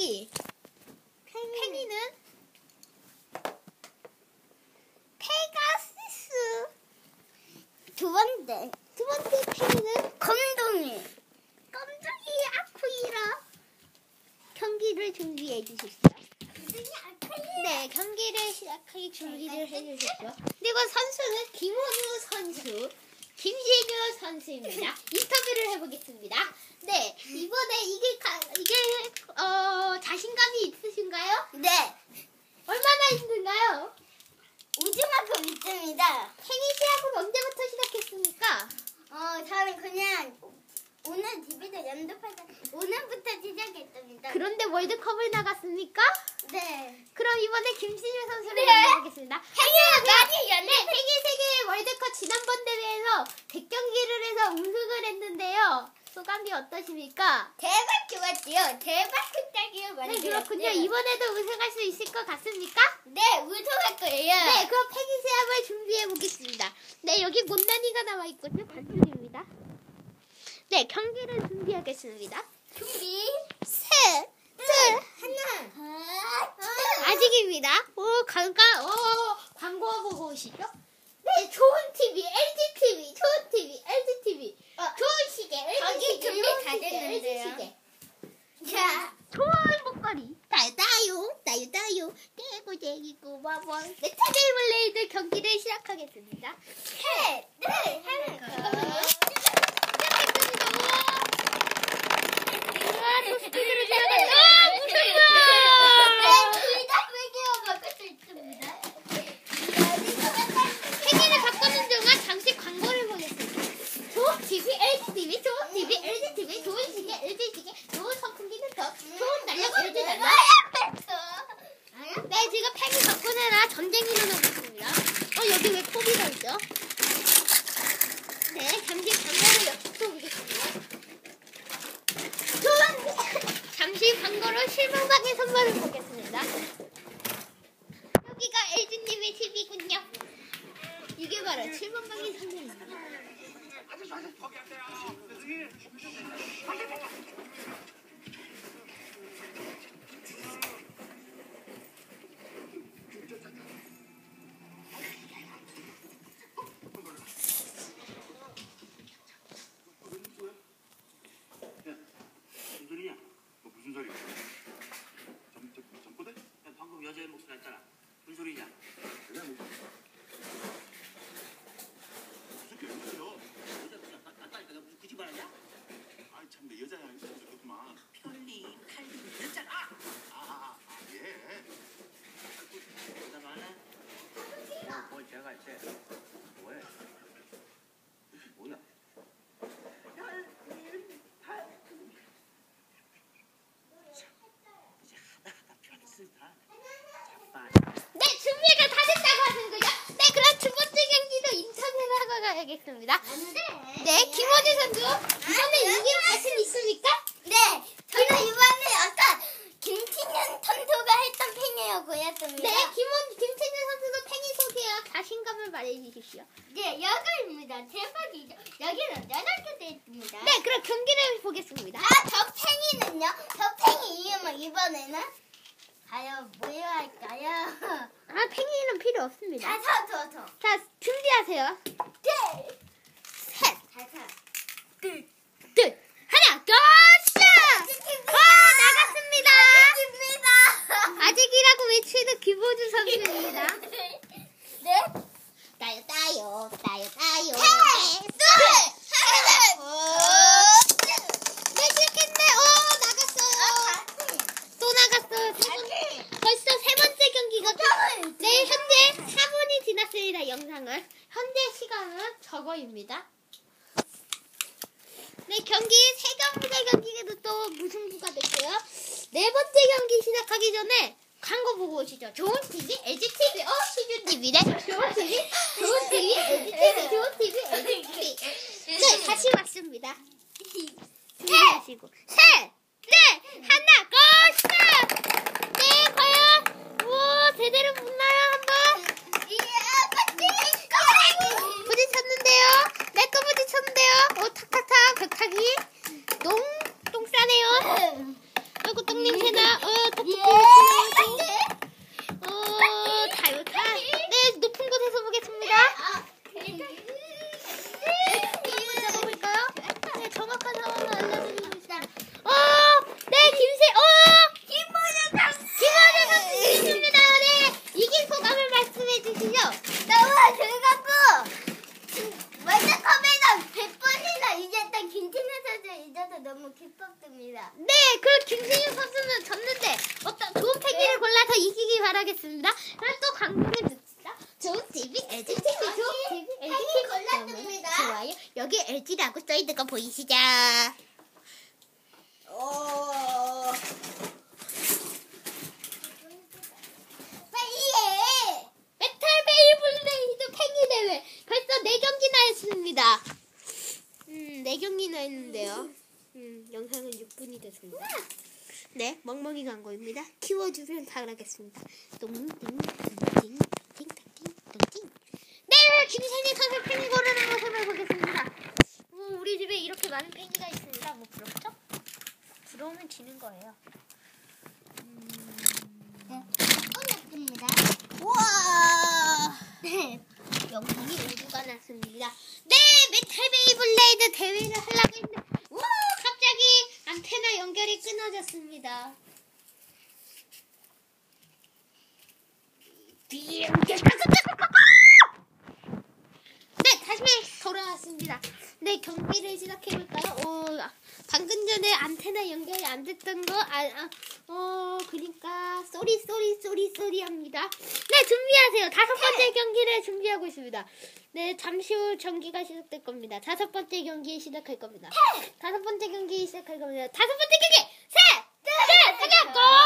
팽이. 팽이는 페가시스. 두 번째 두 번째 팽이는 검둥이 깜짝이 아쿠이라. 경기를 준비해 주십시오. 네, 경기를 시작하기 준비를 해주십시오. 그리고 선수는 김원우 선수, 김재규 선수입니다. 인터뷰를 해보겠습니다. 네, 이번에 이게 가, 이게 어 자신감이 있으신가요? 네 얼마나 있는가요? 오징어만큼 있습니다. 행위 시합은 언제부터 시작했습니까? 어 저는 그냥 오늘 TV도 연습하자 오늘부터 시작했습니다. 그런데 월드컵을 나갔습니까? 네. 그럼 이번에 김신유 선수를 네. 만나보겠습니다. 행위 많이 네, 연습. 세계 세계 월드컵 지난번 대회에서 100경기를 해서 우승을 했는데요. 소감이 어떠십니까? 대박 좋았지요. 대박 극장이요. 네, 그렇군요. 이번에도 우승할 수 있을 것 같습니까? 네 우승할 거예요. 네, 그럼 폐기 시합을 준비해 보겠습니다. 네, 여기 못난이가 나와 있군요. 반죽입니다. 네, 경기를 준비하겠습니다. 준비. 셋, 둘, 하나. 아, 아직입니다. 오, 강가, 오, 광고 보고 오시죠? 네, 좋은 TV, LG TV, 좋은 TV, LG TV. 어, 좋은 시계, LG 시계, 준비 좋은 다 시계, 됐는데요. 시계. 자. 좋은 목걸이. 따요, 따요, 따요, 따요. 깨고쟁이 꼬마왕. 네, 테이블레이드 경기를 시작하겠습니다. 셋. 둘. 하나. 잠깐만요. 와, 도스피드를 지나가요. 아, 무섭다! 둘다 빼기와 바꿀 수 있습니다. 생일을 바꾸는 동안 잠시 광고를 보겠습니다. 좋은 TV, LG TV, 좋은 TV, LG TV, 좋은 시계, LG 시계, 좋은 선풍기는 더, 달력, LG 달력. 네, 지금 팬이 바꾸느라 전쟁이 일어나고 있습니다. 어, 여기 왜 포비가 있죠? 네, 잠시 광고를 엿보고 보겠습니다. 좋은! 잠시 광고로 실망방의 선물을 보겠습니다. 여기가 LG님의 TV군요. 이게 바로 실망방의 선물입니다. 무슨 소리냐? 너 무슨 소리야? 점, 점, 점포대? 야, 방금 여자의 목소리 했잖아. 무슨 소리냐? 그래 뭐 무슨 개소리야? 여자 그냥 나- 났다니까 내가 무슨 굳이 말하냐? 아이 참내 여자야 이거 좋구만 편리, 칼리 했잖아. 아아아 예. 여자 많아? 뭐, 뭐 제가 제 뭐해? 뭐야? 이제 하다 하다 편했으니까 자빠. 네, 준비가 다 됐다고 하는 거죠? 네, 그럼 두 번째 경기도 하고 가야겠습니다. 네, 김원희 선수, 이번에 이길 자신 있습니까? 네, 저는 이번에 아까 김치년 선수가 했던 팽이라고 보였습니다. 네, 김원, 김태균 선수도 팽이 소개와 자신감을 말해주십시오. 네, 여기입니다. 대박이죠. 여기는 여덟 개 있습니다. 네, 그럼 경기를 보겠습니다. 아, 저 팽이는요? 저 팽이 이름은 이번에는 과연 뭐로 할까요? 아, 팽이는 필요 없습니다. 자, 서, 서, 서. 자, 준비하세요. 네. 셋, 자, 서. 둘, 하나, 고, 샷! 어, 나갔습니다. 입니다. 아직이라고 외치는 김호주 선수입니다. 네. 따요, 따요, 따요, 따요. 둘, 하나, 네, 시작했네. 어, 나갔어요. 또 나갔어요. 세 번, 벌써 세 번째 경기가 끝. 네, 현재 4분이 지났습니다, 영상은. 시간은 저거입니다. 네, 경기 세 경기 경기에도 또 무승부가 됐고요. 네 번째 경기 시작하기 전에 광고 보고 오시죠. 좋은 TV, LG TV, 어, 시즌 TV네. 좋은 TV, 좋은 TV, LG TV, 좋은 TV, LG TV. 네, 다시 왔습니다. 준비하시고. 셋, 넷, 하나, 고, 스탑! 네, 과연, 우와, 제대로 붙나요, 한 번? 부딪혔는데요. 네, 또 부딪혔는데요. 오, 탁탁탁, 벽타기. 똥, 똥 싸네요. 그리고 떡 냄새나. 어, 떡볶이 예. 어, 잘, 다, 네, 높은 곳에서 보겠습니다. 아, 한번 잡아볼까요? 네, 정확한 상황을 알려드리고 있습니다. 어, 네, 김세, 어! 김보자 선수 있습니다. 네, 이긴 소감을 말씀해 주시죠. 너무 즐겁고 월드컵에서 100번이나 이겼던 김진우 선수 이겨서 너무 기뻤습니다. 네, 그 김승윤 선수는 졌는데 어떤 좋은 패기를 골라서 이기기 바라겠습니다. 그럼 또 광고를 듣시다. 좋은 TV, LG TV, 좋은 TV, LG TV. 골랐습니다. 좋아요. 여기 LG라고 써있는 거 보이시죠? 오. 빨리 해. 메탈 베이블레이드 팽이 대회 벌써 4경기나 했습니다. 음, 4경기나 했는데요. 음, 영상은 6분이 됐습니다. 네, 멍멍이 광고입니다. 키워주면 잘하겠습니다. 똥띵띵띵띵띵띵띵 네, 김선희 선수 팽이 고르는 모습을 보겠습니다. 뭐, 우리 집에 이렇게 많은 팽이가 있습니다. 뭐 부럽죠? 부러우면 지는 거예요. 끝났습니다. 우와! 네, 영상이 모두가 났습니다. 네, 메탈 베이블레이드 대회를 하려고 했는데, 우와! 갑자기 안테나 연결이 끊어졌습니다. 네, 다시 돌아왔습니다. 네, 경기를 시작해볼까요? 어, 방금 전에 안테나 연결이 안 됐던 거, 아, 아, 어, 그러니까, 쏘리, 쏘리, 쏘리, 쏘리 합니다. 네, 준비하세요. 다섯 번째 경기를 준비하고 있습니다. 네, 잠시 후 경기가 시작될 겁니다. 다섯 번째 경기 시작할 겁니다. 다섯 번째 경기 시작할 겁니다. 다섯 번째 경기! 셋! 넷! 다섯!